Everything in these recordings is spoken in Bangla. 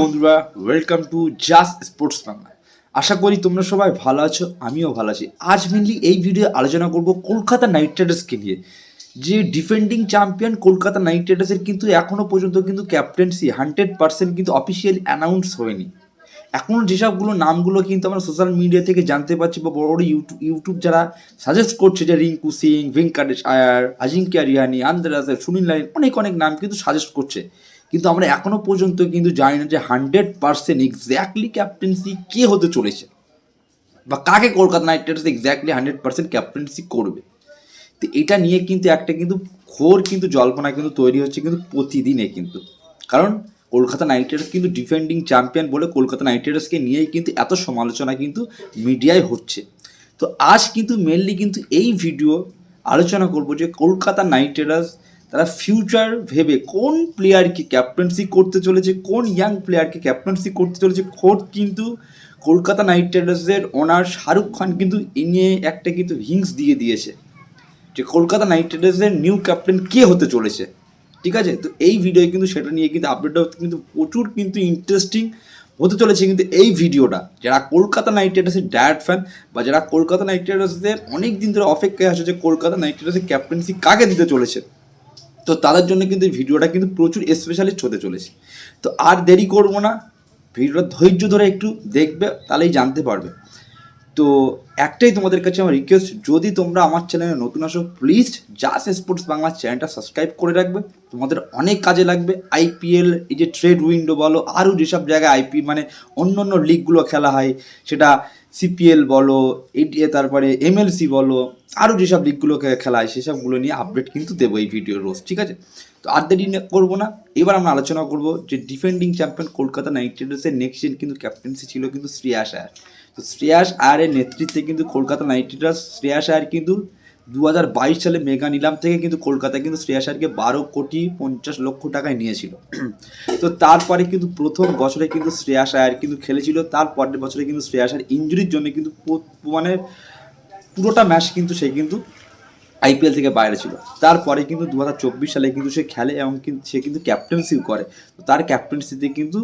বন্ধুরা welcome to just sports Bangla আশা করি তোমরা সবাই ভালো আছো, আমিও ভালো আছি। আজ মেনলি এই ভিডিও আলোচনা করব কলকাতা নাইট রাইডার্সকে নিয়ে। যে ডিফেন্ডিং চ্যাম্পিয়ন কলকাতা নাইট রাইডার্সের কিন্তু এখনও পর্যন্ত কিন্তু ক্যাপ্টেন্সি হান্ড্রেড পার্সেন্ট কিন্তু অফিসিয়ালি অ্যানাউন্স হয়নি। এখনও যেসবগুলো নামগুলো কিন্তু আমরা সোশ্যাল মিডিয়া থেকে জানতে পারছি বা বড় বড় ইউটিউব ইউটিউব যারা সাজেস্ট করছে যে রিঙ্কু সিং, ভেঙ্কাটেশ আয়ার, আজিঙ্কিয়া রিয়ানি আন্দ্রাস সুনীল লাইন অনেক অনেক নাম কিন্তু সাজেস্ট করছে। কিন্তু আমরা এখনও পর্যন্ত কিন্তু জানি না যে হান্ড্রেড পার্সেন্ট এক্স্যাক্টলি ক্যাপ্টেন্সি কে হতে চলেছে বা কাকে Kolkata Knight Riders exactly hundred percent captaincy করবে। তো এটা নিয়ে কিন্তু একটা কিন্তু ঘোর কিন্তু জল্পনা কিন্তু তৈরি হচ্ছে কিন্তু প্রতিদিনে কিন্তু। কারণ কলকাতা নাইট রাইডার্স কিন্তু ডিফেন্ডিং চ্যাম্পিয়ন বলে কলকাতা নাইট রাইডার্সকে নিয়েই কিন্তু এত সমালোচনা কিন্তু মিডিয়ায় হচ্ছে। তো আজ কিন্তু মেনলি কিন্তু এই ভিডিও আলোচনা করব যে কলকাতা নাইট রাইডার্স তারা ফিউচার ভেবে কোন প্লেয়ারকে ক্যাপ্টেন্সি করতে চলেছে, কোন ইয়াং প্লেয়ারকে ক্যাপ্টেন্সি করতে চলেছে, খোদ কিন্তু কলকাতা নাইট রাইডার্সের ওনার শাহরুখ খান কিন্তু এ নিয়ে একটা কিন্তু হিংস দিয়ে দিয়েছে। যে কলকাতা নাইট রাইডার্সের নিউ ক্যাপ্টেন কে হতে চলেছে। ঠিক আছে? তো এই ভিডিওয়ে কিন্তু সেটা নিয়ে কিন্তু আপডেটটা কিন্তু প্রচুর কিন্তু ইন্টারেস্টিং হতে চলেছে কিন্তু এই ভিডিওটা যারা কলকাতা নাইট রাইডার্সের ডায়াট ফ্যান বা যারা কলকাতা নাইট রাইডার্সদের অনেক দিন ধরে অপেক্ষায় আছে যে কলকাতা নাইট রাইডার্সের ক্যাপ্টেন্সি কাকে দিতে চলেছে। তো তাদের জন্য কিন্তু ভিডিওটা কিন্তু প্রচুর স্পেশালিস্ট হতে চলেছে। তো আর দেরি করব না, ভিডিওটা ধৈর্য ধরে একটু দেখবে, তাহলেই জানতে পারবে। তো একটাই তোমাদের কাছে আমার রিকোয়েস্ট যদি তোমরা আমার চ্যানেলে নতুন আসো প্লিজ জাস স্পোর্টস বাংলা চ্যানেলটা সাবস্ক্রাইব করে রাখবে। তোমাদের অনেক কাজে লাগবে। আইপিএল এই যে ট্রেড উইন্ডো বলো, আরও যেসব জায়গায় আইপি মানে অন্য অন্য লিগগুলো খেলা হয়, সেটা সিপিএল বলো এটি তারপরে এমএলসি বলো, আরও যেসব লিগগুলো খেলা হয়, সেসবগুলো নিয়ে আপডেট কিন্তু দেবো এই ভিডিও রোজ, ঠিক আছে? তো আর দেরি করব না। এবার আমরা আলোচনা করব যে ডিফেন্ডিং চ্যাম্পিয়ন কলকাতা নাইট রাইডার্সের নেক্সট জেন কিন্তু ক্যাপ্টেন্সি ছিল কিন্তু শ্রেয়াস আয়ার। তো শ্রেয়াস আয়ারের নেতৃত্বে কিন্তু কলকাতা নাইট রাইডার্স শ্রেয়াস আয়ার কিন্তু দু হাজার বাইশ সালে মেগা নিলাম থেকে কিন্তু কলকাতা কিন্তু শ্রেয়াস আয়ারকে বারো কোটি পঞ্চাশ লক্ষ টাকায় নিয়েছিল। তো তারপরে কিন্তু প্রথম বছরে কিন্তু শ্রেয়াস আয়ার কিন্তু খেলেছিল, তার পরের বছরে কিন্তু শ্রেয়াস আয়ার ইঞ্জুরির জন্য কিন্তু মানে পুরোটা ম্যাচ কিন্তু সে কিন্তু আইপিএল থেকে বাইরে ছিল। তারপরে কিন্তু দু হাজার চব্বিশ সালে কিন্তু সে খেলে এবং কিন্তু সে কিন্তু ক্যাপ্টেন্সিও করে। তার ক্যাপ্টেন্সিতে কিন্তু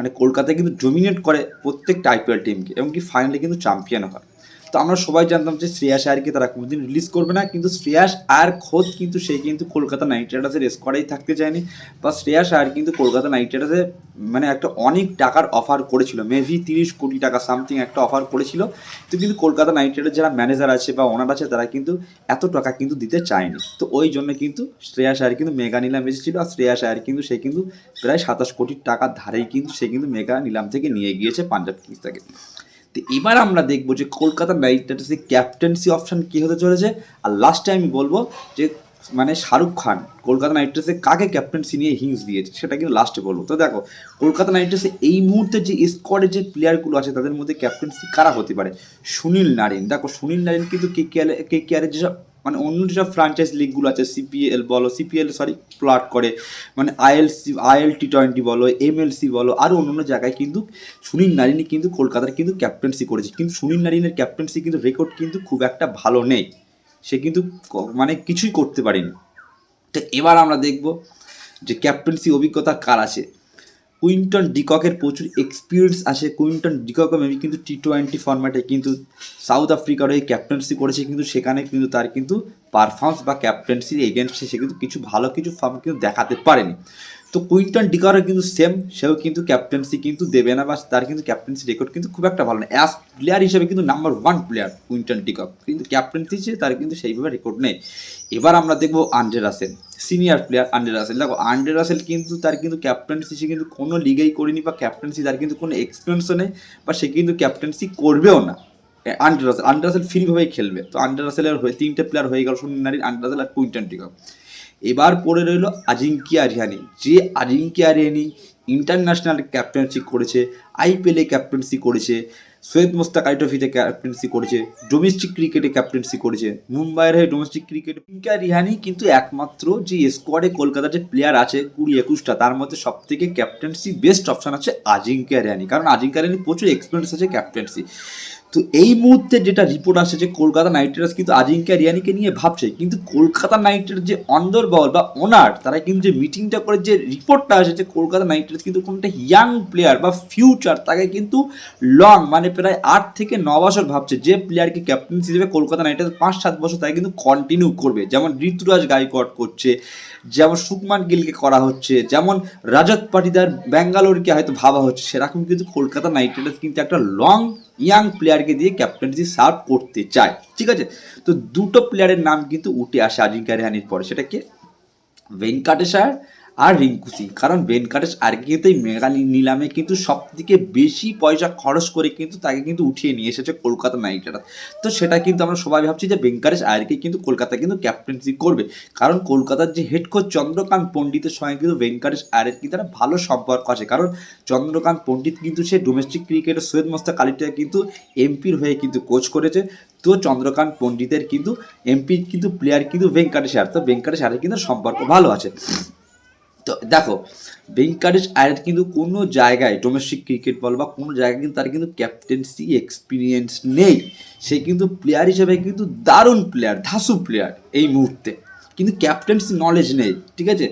মানে কলকাতায় কিন্তু ডোমিনেট করে প্রত্যেকটা আইপিএল টিমকে এবং কি ফাইনালে কিন্তু চ্যাম্পিয়ন হয়। তো আমরা সবাই জানতাম যে শ্রেয়াস আয়ারকে তারা কোনোদিন রিলিজ করবে না, কিন্তু শ্রেয়াস আয়ার খোদ কিন্তু সে কিন্তু কলকাতা নাইট রাইডার্সের স্কোয়াডেই থাকতে চায়নি। বা শ্রেয়াস আয়ার কিন্তু কলকাতা নাইট রাইডার্সের মানে একটা অনেক টাকার অফার করেছিল মেবি তিরিশ কোটি টাকা সামথিং একটা অফার করেছিল। তো কিন্তু কলকাতা নাইট রাইডার্স যারা ম্যানেজার আছে বা ওনার আছে, তারা কিন্তু এত টাকা কিন্তু দিতে চায়নি। তো ওই জন্য কিন্তু শ্রেয়াস আয়ার কিন্তু মেগা নিলাম এসেছিল, আর শ্রেয়াস আয়ার কিন্তু সে কিন্তু প্রায় সাতাশ কোটি টাকার ধারেই কিন্তু সে কিন্তু মেগা নিলাম থেকে নিয়ে গিয়েছে পাঞ্জাব কিংস থেকে। তো এবার আমরা দেখব যে কলকাতা নাইট রাইডার্সের ক্যাপ্টেন্সি অপশান কী হতে চলেছে। আর লাস্টে আমি বলব যে মানে শাহরুখ খান কলকাতা নাইট রাইডার্সে কাকে ক্যাপ্টেন্সি নিয়ে হিংস দিয়েছে, সেটা কিন্তু লাস্টে বলব। তো দেখো, কলকাতা নাইট রাইডার্সে এই মুহূর্তে যে স্কোয়াডে যে প্লেয়ারগুলো আছে, তাদের মধ্যে ক্যাপ্টেন্সি কারা হতে পারে? সুনীল নারিন দেখো, সুনীল নারিন কিন্তু কে কে কে কে আরের যেসব মানে অন্য যেসব ফ্রাঞ্চাইজ লিগগুলো আছে সিপিএল বলো সিপিএল সরি প্লট করে মানে আইএলসি আইএল টি টোয়েন্টি বলো এমএলসি বলো আরও অন্য অন্য জায়গায় কিন্তু সুনীল নারিনী কিন্তু কলকাতার কিন্তু ক্যাপ্টেন্সি করেছে। কিন্তু সুনীল নারিনের ক্যাপ্টেন্সি কিন্তু রেকর্ড কিন্তু খুব একটা ভালো নেই। সে কিন্তু মানে কিছুই করতে পারেনি। তো এবার আমরা দেখব যে ক্যাপ্টেন্সি অভিজ্ঞতা কার আছে। কুইন্টন ডিককের প্রচুর এক্সপিরিয়েন্স আছে। কুইন্টন ডিকক মেবি কিন্তু টি টোয়েন্টি ফর্ম্যাটে কিন্তু সাউথ আফ্রিকার হয়ে ক্যাপ্টেন্সি করেছে কিন্তু সেখানে কিন্তু তার কিন্তু পারফরমেন্স বা ক্যাপ্টেন্সির এগেনস্টে সে কিন্তু কিছু ভালো কিছু ফর্ম কিন্তু দেখাতে পারেনি। তো কুইন্টন ডিকারও কিন্তু সেম সেও কিন্তু ক্যাপ্টেন্সি কিন্তু দেবে না বা তার কিন্তু ক্যাপ্টেন্সি রেকর্ড কিন্তু খুব একটা ভালো না। অ্যাস প্লেয়ার হিসেবে কিন্তু number one player Quinton de Kock কিন্তু ক্যাপ্টেন্সি হিসেবে তার কিন্তু সেইভাবে রেকর্ড নেই। এবার আমরা দেখব Andre Russell senior player Andre Russell. দেখো আন্ড্রে রাসেল কিন্তু তার কিন্তু ক্যাপ্টেন্সি সে কিন্তু কোনো লিগেই করেনি বা ক্যাপ্টেন্সি তার কিন্তু কোনো এক্সপিরিয়েন্সও নেই, বা সে কিন্তু ক্যাপ্টেন্সি করবেও না। আন্ডার রাসেল আন্ডার রাসেল ফ্রিভাবেই খেলবে। তো আন্ডার রাসেলের হয়ে, তিনটে প্লেয়ার হয়ে গেল সুনীল নারী আন্ডার রাসেল আর কুইন্টন টিকক এবার পড়ে রইল আজিঙ্কিয়া রিহানি যে আজিঙ্কিয়া রিহানি ইন্টারন্যাশনাল ক্যাপ্টেন্সি করেছে আইপিএলে ক্যাপ্টেন্সি করেছে, সৈয়দ মোস্তাক আই ট্রফিতে ক্যাপ্টেন্সি করেছে ডোমেস্টিক ক্রিকেটে ক্যাপ্টেন্সি করেছে, মুম্বাইয়ের হয়ে ডোমেস্টিক ক্রিকেট আজিঙ্কিয়া রিহানি কিন্তু একমাত্র যে স্কোয়াডে কলকাতার যে প্লেয়ার আছে কুড়ি একুশটা, তার মধ্যে সব থেকে ক্যাপ্টেন্সি বেস্ট অপশন আছে আজিঙ্কিয়া রিহানি কারণ আজিঙ্কিয়া রিহানি প্রচুর এক্সপিরিয়েন্স আছে ক্যাপ্টেন্সি তো এই মুহূর্তে যেটা রিপোর্ট আসছে যে কলকাতা নাইট রাইডার্স কিন্তু আজিঙ্কা রিয়ানিকে নিয়ে ভাবছে, কিন্তু কলকাতা নাইট রাইডার্স যে অন্দর বল বা ওনার, তারা কিন্তু যে মিটিংটা করে যে রিপোর্টটা আসে যে কলকাতা নাইট রাইডার্স কিন্তু কোনটা ইয়াং প্লেয়ার বা ফিউচার তাকে কিন্তু লং মানে প্রায় আট থেকে ন বছর ভাবছে, যে প্লেয়ারকে ক্যাপ্টেন্সি হিসেবে কলকাতা নাইট রাইডার্স পাঁচ সাত বছর, তাকে কিন্তু কন্টিনিউ করবে। যেমন ঋতুরাজ গাইকোয়াড করছে, যেমন সুকমান গিলকে করা হচ্ছে, যেমন রাজত পাটিদার ব্যাঙ্গালোরকে হয়তো ভাবা হচ্ছে, সেরকম কিন্তু কলকাতা নাইট রাইডার্স কিন্তু একটা লং ইয়াং প্লেয়ারকে দিয়ে ক্যাপ্টেন্সি সার্ভ করতে চায়, ঠিক আছে? তো দুটো প্লেয়ারের নাম কিন্তু উঠে আসে আজিঙ্কা রেহানির পরে, সেটা কে? ভেঙ্কাটেশ আয়ার আর রিঙ্কু সিং কারণ ভেঙ্কাটেশ আর কিন্তু এই নিলামে কিন্তু সব থেকে বেশি পয়সা খরচ করে কিন্তু তাকে কিন্তু উঠিয়ে নিয়ে এসেছে কলকাতা নাইট রাইডার্স তো সেটা কিন্তু আমরা সবাই ভাবছি যে ভেঙ্কাটেশ আয়ারকে কিন্তু কলকাতা কিন্তু ক্যাপ্টেন্সি করবে। কারণ কলকাতার যে হেড কোচ চন্দ্রকান্ত পণ্ডিতের সঙ্গে কিন্তু ভেঙ্কাটেশ আয়ারের কিন্তু একটা ভালো সম্পর্ক আছে। কারণ চন্দ্রকান্ত পণ্ডিত কিন্তু সে ডোমেস্টিক ক্রিকেটের সৈয়দ মোস্তাক আলীটা কিন্তু এমপির হয়ে কিন্তু কোচ করেছে। তো চন্দ্রকান্ত পণ্ডিতের কিন্তু এমপি কিন্তু প্লেয়ার কিন্তু ভেঙ্কাটেশ আয়ার তো ভেঙ্কাটেশ আয়ারের কিন্তু সম্পর্ক ভালো আছে। তো দেখো ভেঙ্কাটেশ আয়ার কিন্তু কোনো জায়গায় ডোমেস্টিক ক্রিকেট বল বা কোনো জায়গায় কিন্তু তার কিন্তু ক্যাপ্টেন্সি এক্সপিরিয়েন্স নেই। সে কিন্তু প্লেয়ার হিসেবে কিন্তু দারুণ প্লেয়ার ধাসু প্লেয়ার এই মুহূর্তে। কিন্তু ক্যাপ্টেন্সি নলেজ নেই, ঠিক আছে?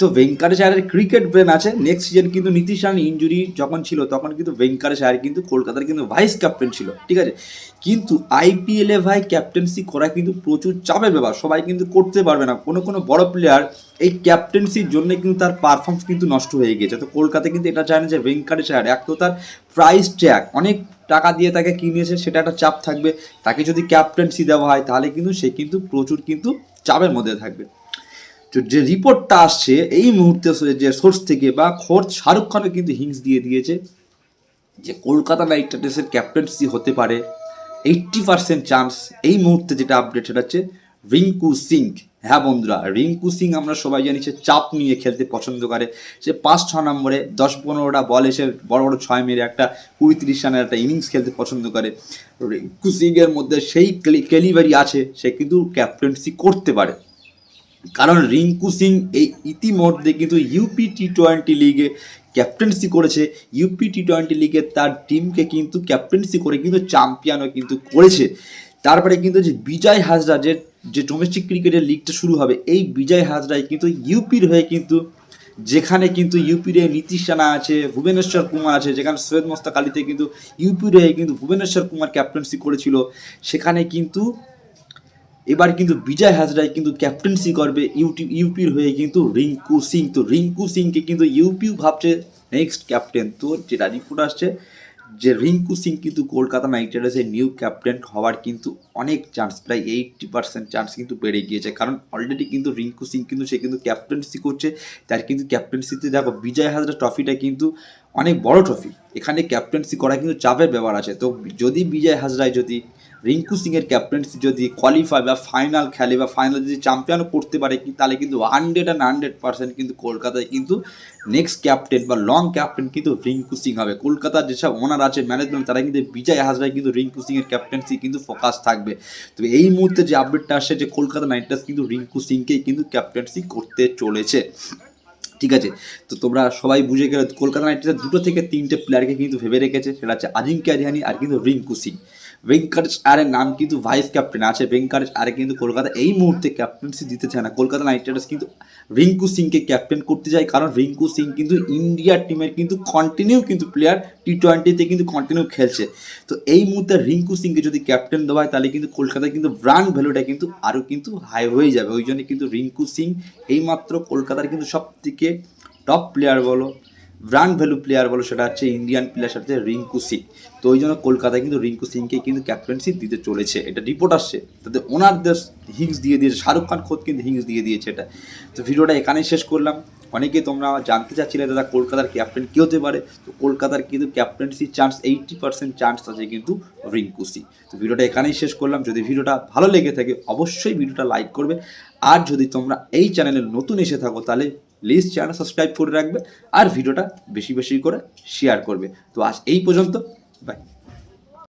তো ভেঙ্কাটেশ আয়ারের ক্রিকেট ব্রেন আছে নেক্সট সিজন কিন্তু নীতিশ রান ইঞ্জুরি যখন ছিল, তখন কিন্তু ভেঙ্কাটেশ আয়ার কিন্তু কলকাতার কিন্তু ভাইস ক্যাপ্টেন ছিল, ঠিক আছে? কিন্তু আইপিএলে ভাই ক্যাপ্টেন্সি করা কিন্তু প্রচুর চাপের ব্যাপার, সবাই কিন্তু করতে পারবে না। কোনো কোনো বড় প্লেয়ার এই ক্যাপ্টেন্সির জন্য কিন্তু তার পারফরমেন্স কিন্তু নষ্ট হয়ে গেছে। তো কলকাতা কিন্তু এটা চায় না যে ভেঙ্কাটেশ আয়ার এক তো তার প্রাইস ট্যাগ অনেক টাকা দিয়ে তাকে কিনেছে, সেটা একটা চাপ থাকবে। তাকে যদি ক্যাপ্টেন্সি দেওয়া হয়, তাহলে কিন্তু সে কিন্তু প্রচুর কিন্তু চাপের মধ্যে থাকবে। যে রিপোর্টটা আসছে, এই মুহূর্তে যে সোর্স থেকে বা খোঁজ শাহরুখ খানও কিন্তু হিংস দিয়ে দিয়েছে যে কলকাতা নাইট রাইডার্সের ক্যাপ্টেন্সি হতে পারে। এইট্টি পার্সেন্ট চান্স এই মুহূর্তে যেটা আপডেট সেটা হচ্ছে রিঙ্কু সিং। হ্যাঁ বন্ধুরা, রিঙ্কু সিং আমরা সবাই জানি সে চাপ নিয়ে খেলতে পছন্দ করে। সে পাঁচ ছ নম্বরে দশ পনেরোটা বল এসে বড় বড় ছয় মেরে একটা কুড়ি তিরিশ রানের একটা ইনিংস খেলতে পছন্দ করে। রিঙ্কু সিংয়ের মধ্যে সেই ক্যালিভারি আছে, সে কিন্তু ক্যাপ্টেন্সি করতে পারে। কারণ রিঙ্কু সিং এই ইতিমধ্যে কিন্তু ইউপি টি টোয়েন্টি লিগে ক্যাপ্টেন্সি করেছে। ইউপি টি টোয়েন্টি লিগে তার টিমকে কিন্তু ক্যাপ্টেন্সি করে কিন্তু চ্যাম্পিয়নও কিন্তু করেছে। তারপরে কিন্তু যে বিজয় হাজরা, যে যে ডোমেস্টিক ক্রিকেটের লিগটা শুরু হবে, এই বিজয় হাজরায় কিন্তু ইউপির হয়ে কিন্তু যেখানে কিন্তু ইউপির নীতিশ রানা আছে, ভুবনেশ্বর কুমার আছে, যেখানে সৈয়দ মোস্তাক আলীতে কিন্তু ইউপির কিন্তু ভুবনেশ্বর কুমার ক্যাপ্টেন্সি করেছিল, সেখানে কিন্তু এবার কিন্তু বিজয় হাজরায় কিন্তু ক্যাপ্টেন্সি করবে ইউটি ইউপির হয়ে কিন্তু রিঙ্কু সিং। তো রিঙ্কু সিংকে কিন্তু ইউপিও ভাবছে নেক্সট ক্যাপ্টেন তো যেটা রিপোর্ট আসছে, যে রিঙ্কু সিং কিন্তু কলকাতা নাইট রাইডার্সের নিউ ক্যাপ্টেন হওয়ার কিন্তু অনেক চান্স প্রায় এইটটি পার্সেন্ট চান্স কিন্তু বেড়ে গিয়েছে। কারণ অলরেডি কিন্তু রিঙ্কু সিং কিন্তু, সে কিন্তু ক্যাপ্টেন্সি করছে। তার কিন্তু ক্যাপ্টেন্সিতে দেখো বিজয় হাজরা ট্রফিটা কিন্তু অনেক বড় ট্রফি এখানে ক্যাপ্টেন্সি করা কিন্তু চাপের ব্যাপার আছে। তো যদি বিজয় হাজরায় যদি রিঙ্কু সিংয়ের ক্যাপ্টেন্সি যদি কোয়ালিফাই বা ফাইনাল খেলে বা ফাইনাল যদি চ্যাম্পিয়ন করতে পারে তাহলে কিন্তু হান্ড্রেড অ্যান্ড হান্ড্রেড পার্সেন্ট কিন্তু কলকাতায় কিন্তু নেক্সট ক্যাপ্টেন বা লং ক্যাপ্টেন কিন্তু রিঙ্কু সিং হবে। কলকাতার যেসব ওনার আছে ম্যানেজমেন্ট তারা কিন্তু বিজয় হাজরায় কিন্তু রিঙ্কু সিংয়ের ক্যাপ্টেন্সি কিন্তু ফোকাস থাকবে। তবে এই মুহূর্তে যে আপডেটটা আসছে, যে কলকাতা নাইট কিন্তু রিঙ্কু সিংকেই কিন্তু ক্যাপ্টেন্সি করতে চলেছে। ঠিক আছে? তো তোমরা সবাই বুঝে গেলে, কলকাতা নাইট রাইডার্স দুটো থেকে তিনটে প্লেয়ারকে কিন্তু ভেবে রেখেছে, সেটা হচ্ছে আজিঙ্কা রিহানি আর কিন্তু রিঙ্কু সিং। ভেঙ্কটেশ আরের নাম কিন্তু ভাইস ক্যাপ্টেন আছে। ভেঙ্কটেশ আরে কিন্তু কলকাতা এই মুহূর্তে ক্যাপ্টেন্সি দিতে চায় না। কলকাতা নাইট রাইডার্স কিন্তু রিঙ্কু সিংকে ক্যাপ্টেন করতে চায়, কারণ রিঙ্কু সিং কিন্তু ইন্ডিয়ার টিমের কিন্তু কন্টিনিউ কিন্তু প্লেয়ার টি টোয়েন্টিতে কিন্তু কন্টিনিউ খেলছে। তো এই মুহূর্তে রিঙ্কু সিংকে যদি ক্যাপ্টেন দেওয়া হয় তাহলে কিন্তু কলকাতায় কিন্তু ব্র্যান্ড ভ্যালুটা কিন্তু আরও কিন্তু হাই হয়ে যাবে। ওই জন্য কিন্তু রিঙ্কু সিং এইমাত্র কলকাতার কিন্তু সব থেকে টপ প্লেয়ার বলো ব্র্যান্ড ভ্যালু প্লেয়ার বলো, সেটা হচ্ছে ইন্ডিয়ান প্লেয়ার সাথে রিঙ্কু সিং। তো ওই জন্য কলকাতায় কিন্তু রিঙ্কু সিংকে কিন্তু ক্যাপ্টেন্সি দিতে চলেছে। এটা রিপোর্ট আসছে। তাদের ওনারদের হিংস দিয়ে দিয়েছে। শাহরুখ খান খোদ কিন্তু হিংস দিয়ে দিয়েছে এটা। তো ভিডিওটা এখানেই শেষ করলাম। অনেকে তোমরা জানতে চাচ্ছিলে দাদা কলকাতার ক্যাপ্টেন কী হতে পারে। তো কলকাতার কিন্তু ক্যাপ্টেন্সির চান্স এইটটি পার্সেন্ট চান্স আছে কিন্তু রিঙ্কু সিং। তো ভিডিওটা এখানেই শেষ করলাম। যদি ভিডিওটা ভালো লেগে থাকে, অবশ্যই ভিডিওটা লাইক করবে। আর যদি তোমরা এই চ্যানেলে নতুন এসে থাকো, তাহলে প্লিজ চ্যানেল সাবস্ক্রাইব করে রাখবে আর ভিডিওটা বেশি বেশি করে শেয়ার করবে। তো আজ এই পর্যন্ত বাই